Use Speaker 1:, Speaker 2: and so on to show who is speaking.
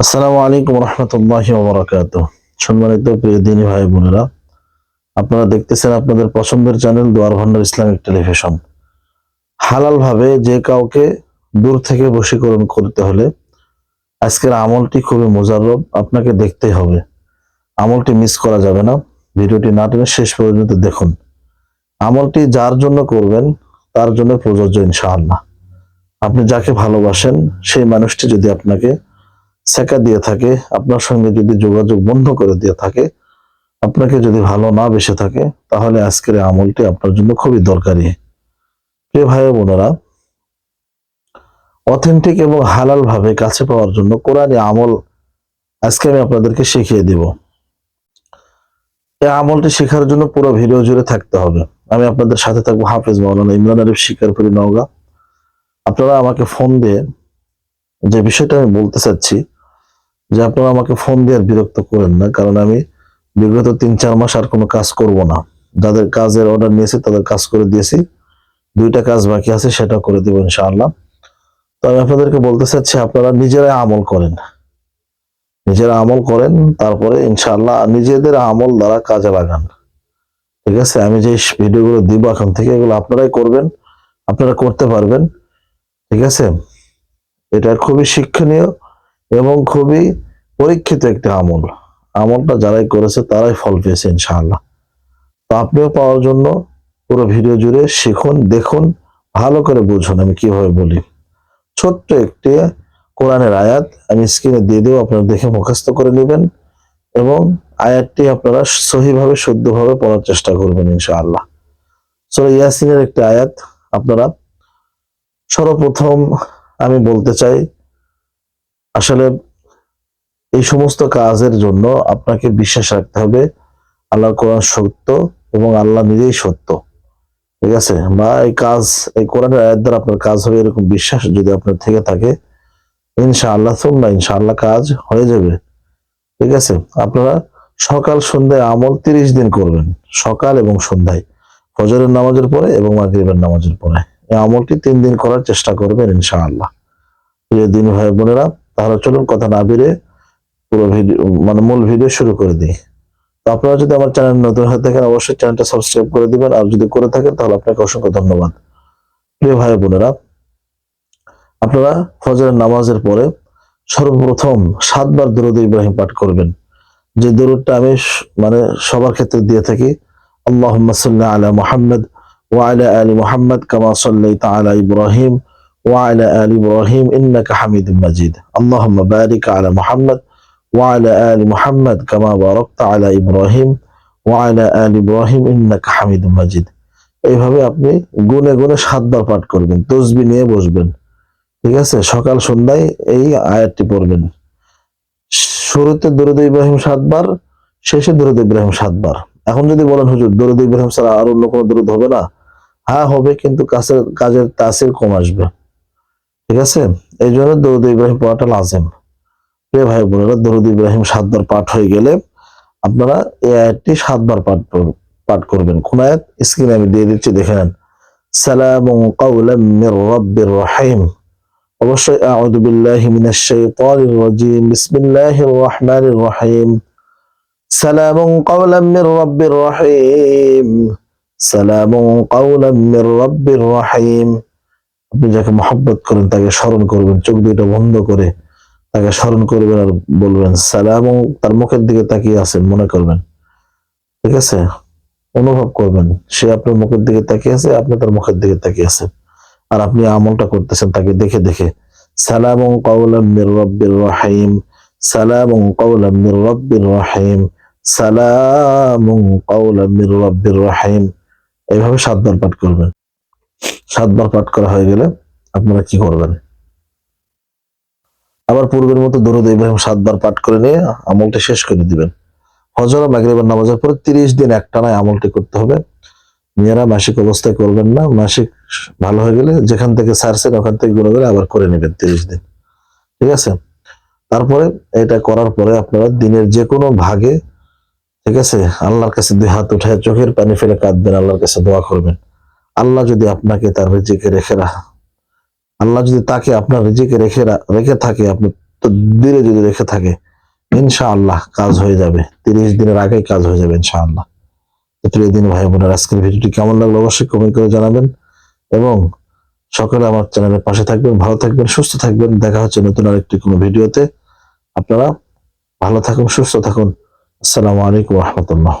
Speaker 1: আসসালামু আলাইকুম রহমতুল্লাহ ওবরাকাত সম্মানিত প্রিয় দিনী ভাই বোনেরা, আপনারা দেখতেছেন আপনাদের পছন্দের চ্যানেল দুয়ার ভান্ডার ইসলামিক টেলিভিশন। হালাল ভাবে যে কাউকে দূর থেকে বশীকরণ করতে হলে আজকের আমলটি খুবই মোজাররব, আপনাকে দেখতেই হবে। আমলটি মিস করা যাবে না, ভিডিওটি না টেনে শেষ পর্যন্ত দেখুন। আমলটি যার জন্য করবেন, তার জন্য প্রযোজ্য ইনশাআল্লাহ। আপনি যাকে ভালোবাসেন, সেই মানুষটি যদি আপনাকে সেকা দিয়ে থাকে, আপনার সঙ্গে যদি যোগাযোগ বন্ধ করে দিয়ে থাকে, আপনাকে যদি ভালো না বেসে থাকে, তাহলে আজকের আমলটি আপনার জন্য খুবই দরকারি। প্রিয় ভাই বোনেরা, অথেন্টিক এবং হালাল ভাবে কাছে পাওয়ার জন্য কোরআনী আমল আজকে আমি আপনাদেরকে শিখিয়ে দিব। এই আমলটি শেখার জন্য পুরো ভিডিও জুড়ে থাকতে হবে। আমি আপনাদের সাথে থাকব হাফেজ মাওলানা ইমরান আরিফ শিকারপুরি নওগা। আপনারা আমাকে ফোন দিয়ে যে বিষয়টা আমি বলতে চাচ্ছি যে আপনারা আমাকে ফোন দিয়ে বিরক্ত করেন না, কারণ আমি বিগত তিন, চার মাস আর কোনো কাজ করব না। যাদের কাজের অর্ডার নিয়েছি, তাদের কাজ করে দিয়েছি। দুইটা কাজ বাকি আছে, সেটা করে দেবো ইনশাআল্লাহ। তো আমি আপনাদেরকে বলতে চাচ্ছি, আপনারা নিজেরাই আমল করেন। নিজেরা আমল করেন, তারপরে ইনশাআল্লাহ নিজেদের আমল দ্বারা কাজে লাগান। ঠিক আছে? আমি যে ভিডিওগুলো দিব এখন থেকে, এগুলো আপনারাই করবেন, আপনারা করতে পারবেন। ঠিক আছে? এটা খুবই শিক্ষণীয়। এবং খুবই পরীক্ষিত একটি আমল। আমলটা যারাই করেছে তারাই ফল পেয়েছে, ইনশাআল্লাহ। তো আপনিও পাওয়ার জন্য পুরো ভিডিও জুড়ে শিখুন, দেখুন, ভালো করে বুঝুন, আমি কীভাবে বলি। ছোট্ট একটি কোরআনের আয়াত আমি স্ক্রিনে দিয়ে দেবো, আপনারা দেখে মুখস্থ করে নেবেন এবং আয়াতটি আপনারা সহিভাবে, শুদ্ধভাবে পড়ার চেষ্টা করবেন, ইনশাআল্লাহ। সো ইয়াসিনের একটি আয়াত, আপনারা সর্বপ্রথম আমি বলতে চাই আসলে এই সমস্ত কাজের জন্য আপনাকে বিশ্বাস রাখতে হবে আল্লাহ কোরআন সত্য এবং আল্লাহ নিজেই সত্য। ঠিক আছে? বা এই কাজ, এই কোরআনের আয়াত দ্বারা আপনার কাজ হবে এরকম বিশ্বাস যদি আপনার থেকে থাকে। ইনশাআল্লাহ সুন্না ইনশাআল্লাহ কাজ হয়ে যাবে। ঠিক আছে? আপনারা সকাল, সন্ধ্যায় আমল তিরিশ দিন করবেন, সকাল এবং সন্ধ্যায়। ফজরের নামাজের পরে এবং মাগরিবের নামাজের পরে। এই আমলটি তিন দিন করার চেষ্টা করবেন ইনশাআল্লাহ। প্রিয় দিন ভাই বোনেরা তাহলে চলুন কথা না বেড়ে পুরো ভিডিও মানে মূল ভিডিও শুরু করে দিই। তো আপনারা যদি আমার চ্যানেল নতুন হয়ে থাকেন, অবশ্যই চ্যানেলটা সাবস্ক্রাইব করে দিবেন। আর যদি করে থাকেন, তাহলে আপনাকে অসংখ্য ধন্যবাদ। প্রিয় ভাই বোনেরা, আপনারা ফজরের নামাজের পরে সর্বপ্রথম সাতবার দরুদ ইব্রাহিম পাঠ করবেন। যে দরুদটা আমি মানে সবার ক্ষেত্রে দিয়ে থাকি, আল্লাহুম্মা সাল্লি আলা মোহাম্মদ ওয়া আলা আলি মুহাম্মদ কামা সাল্লাইতা আলা ইব্রাহিম وعلى آل إبراهيم إنك حميد مجيد اللهم بارك على محمد وعلى آل محمد كما باركت على إبراهيم وعلى آل إبراهيم إنك حميد مجيد এইভাবে আপনি গুনে গুনে সাতবার পাঠ করবেন তসবি নিয়ে বসবেন ঠিক আছে সকাল সন্ধ্যায় এই আয়াতটি পড়বেন শুরুতে দরুদ ইব্রাহিম সাতবার শেষে দরুদ ইব্রাহিম সাতবার এখন যদি বলেন হুজুর দরুদ ইব্রাহিম ছাড়া আর অন্য কোনো দরুদ হবে না হ্যাঁ হবে কিন্তু কাছের কাজের তাসির কম আসবে ঠিক আছে? এই জন্য দরুদ ইব্রাহিম পড়াটা লাজেম। প্রিয় ভাই বোনেরা, দরুদ ইব্রাহিম সাতবার পাঠ হয়ে গেলে আপনারা এই আয়াতটি সাতবার পাঠ পাঠ করবেন। কোন আয়াত? স্ক্রিনে আমি দিয়ে দিচ্ছি, দেখে নেন। সালামু কাওলাম মির রাব্বির রহিম। অবশ্যই আউযু বিল্লাহি মিনাশ শাইতানির রাজিম। বিসমিল্লাহির রহমানির রহিম। সালামু কাওলাম মির রাব্বির রহিম। সালামু কাওলাম মির রাব্বির রহিম। আপনি যাকে মহব্বত করেন, তাকে স্মরণ করবেন, চোখ দুইটা বন্ধ করে তাকে স্মরণ করবেন আর বলবেন, সালাম, তার মুখের দিকে তাকিয়ে আছেন, মনে করবেন। ঠিক আছে? অনুভব করবেন, সে আপনার মুখের দিকে তাকিয়ে আছে, আপনি তার মুখের দিকে তাকিয়ে আছেন। আর আপনি আমলটা করতেছেন তাকে দেখে দেখে। সালাম কাউলাম মির রব্বির রহিম সালাম কাউলাম মির রব্বির রহিম সালাম কাউলাম মির রব্বির রহিম। এইভাবে সাতবার পাঠ করবেন। সাতবার পাঠ করা হয়ে গেলে আপনারা কি করবেন? আবার পূর্বের মতো দরুদ ইব্রাহিম সাতবার পাঠ করে নিয়ে আমলটা শেষ করে দিবেন। হজর ও নামাজের পরে তিরিশ দিন একটানায় আমলটি করতে হবে। মেয়েরা মাসিক অবস্থায় করবেন না, মাসিক ভালো হয়ে গেলে যেখান থেকে সারছেন ওখান থেকে গুলো করে আবার করে নেবেন তিরিশ দিন। ঠিক আছে? তারপরে এটা করার পরে আপনারা দিনের যে কোনো ভাগে, ঠিক আছে, আল্লাহর কাছে দুই হাত উঠায় চোখের পানি ফেলে কাঁদবেন, আল্লাহর কাছে দোয়া করবেন। আল্লাহ যদি আপনাকে তার রিজিকে রেখে রাখা, আল্লাহ যদি তাকে আপনার রিজিকে রেখে রেখে থাকে, আপনি দিলে যদি রেখে থাকে, ইনশাআল্লাহ কাজ হয়ে যাবে। তিরিশ দিনের আগে কাজ হয়ে যাবে ইনশাআল্লাহ। তো প্রিয় দিন ভাই বোনের, আজকের ভিডিওটি কেমন লাগল অবশ্যই কমেন্ট করে জানাবেন এবং সকলে আমার চ্যানেলের পাশে থাকবেন, ভালো থাকবেন, সুস্থ থাকবেন। দেখা হচ্ছে নতুন আরেকটি কোনো ভিডিওতে। আপনারা ভালো থাকুন, সুস্থ থাকুন। আসসালামু আলাইকুম রহমতুল্লাহ।